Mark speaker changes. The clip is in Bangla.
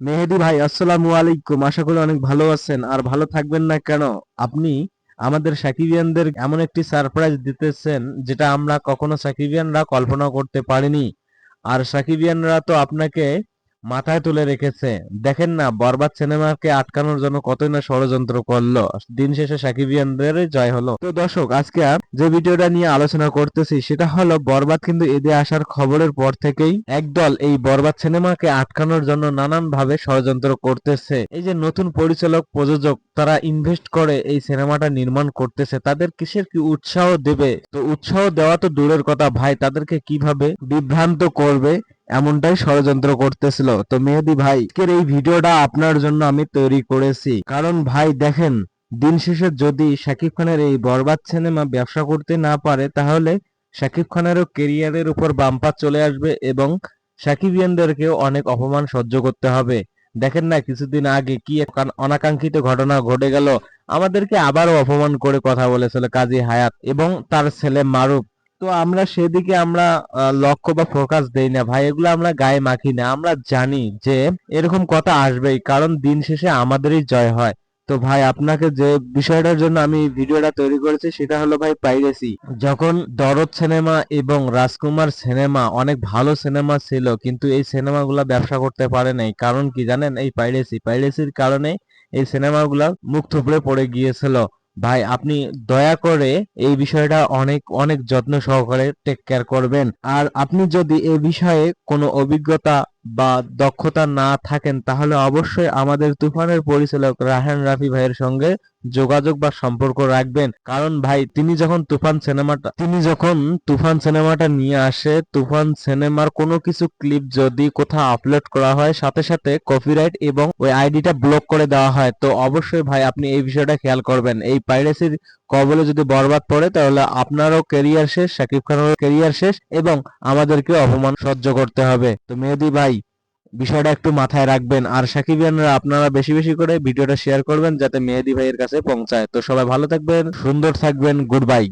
Speaker 1: মেহেদি ভাই, আসসালামু আলাইকুম। আশা করি অনেক ভালো আছেন। আর ভালো থাকবেন না কেন? আপনি আমাদের সাকিবিয়ানদের এমন একটি সারপ্রাইজ দিতেছেন, যেটা আমরা কখনো সাকিবিয়ানরা কল্পনা করতে পারিনি। আর সাকিবিয়ানরা তো আপনাকে মাথায় তুলে রেখেছে। দেখেন না, বরবাদ সিনেমাকে আটকানোর জন্য কতই না ষড়যন্ত্র করল। দিন শেষে সাকিবিয়ানদের জয় হলো। তো দর্শক, আজকে যে ভিডিওটা নিয়ে আলোচনা করতেছি, সেটা হলো বরবাদ কিন্তু এদে আসার খবরের পর থেকেই একদল এই বরবাদ সিনেমাকে আটকানোর জন্য নানান ভাবে ষড়যন্ত্র করতেছে। এই যে নতুন পরিচালক, প্রযোজক, তারা ইনভেস্ট করে এই সিনেমাটা নির্মাণ করতেছে। তাদের কিসের কি উৎসাহ দেবে? তো উৎসাহ দেওয়া তো দূরের কথা, ভাই। তাদেরকে কীভাবে বিভ্রান্ত করবে? এমনটাই ষড়যন্ত্র করতেছিল। তো মেহেদি ভাই, আজকের এই ভিডিওটা আপনার জন্য আমি তৈরি করেছি। কারণ ভাই, দেখেন, দিন শেষে যদি শাকিব খানের এই বরবাদ সিনেমা ব্যবসা করতে না পারে, তাহলে শাকিব খানেরও কেরিয়ারের উপর বাম্পার চলে আসবে এবং সাকিবিয়ানদেরকেও অনেক অপমান সহ্য করতে হবে। দেখেন না, কিছুদিন আগে কি এক অনাকাঙ্ক্ষিত ঘটনা ঘটে গেল। আমাদেরকে আবারও অপমান করে কথা বলেছিল কাজী হায়াত এবং তার ছেলে মারুফ। তো আমরা সেদিকে আমরা লক্ষ্য বা ফোকাস দেই না। ভাই, এগুলো আমরা গায়ে মাখি না। আমরা জানি যে এরকম কথা আসবেই, কারণ দিন শেষে আমাদেরই জয় হয়। তো ভাই, আপনাকে যে বিষয়টার জন্য আমি ভিডিওটা তৈরি করেছি, সেটা হলো ভাই পাইরেসি যখন দরদ সিনেমা এবং রাজকুমার সিনেমা, অনেক ভালো সিনেমা ছিল, কিন্তু এই সিনেমাগুলো ব্যবসা করতে পারে নাই। কারণ কি জানেন? এই পাইরেসি পাইরেসির কারণে এই সিনেমাগুলো মুখ থুবড়ে পড়ে গিয়েছিল। ভাই, আপনি দয়া করে এই বিষয়টা অনেক অনেক যত্ন সহকারে টেক কেয়ার করবেন। আর আপনি যদি এ বিষয়ে কোনো অভিজ্ঞতা বা দক্ষতা না থাকেন, তাহলে অবশ্যই আমাদের তুফানের পরিচালক রাহান রাফি ভাইয়ের সঙ্গে যোগাযোগ বা সম্পর্ক রাখবেন। কারণ ভাই, তিনি যখন তুফান সিনেমাটা, তিনি যখন তুফান সিনেমাটা নিয়ে আসে, তুফান সিনেমার কোনো কিছু ক্লিপ যদি কোথাও আপলোড করা হয়, সাথে সাথে কপিরাইট এবং ওই আইডিটা ব্লক করে দেওয়া হয়, তো অবশ্যই ভাই আপনি এই বিষয়টা খেয়াল করবেন। এই পাইরেসির কবলে যদি বরবাদ পড়ে, তাহলে আপনারও কেরিয়ার শেষ, শাকিব খানেরও কেরিয়ার শেষ এবং আমাদেরকে অপমান সহ্য করতে হবে। তো মেহেদি ভাই বিষয়টা একটু মাথায় রাখবেন। আর সাকিবিয়ানরা আপনারা বেশি বেশি করে ভিডিওটা শেয়ার করবেন যাতে মেহেদি ভাইয়ের কাছে পৌঁছায়। তো সবাই ভালো থাকবেন, সুন্দর থাকবেন গুড বাই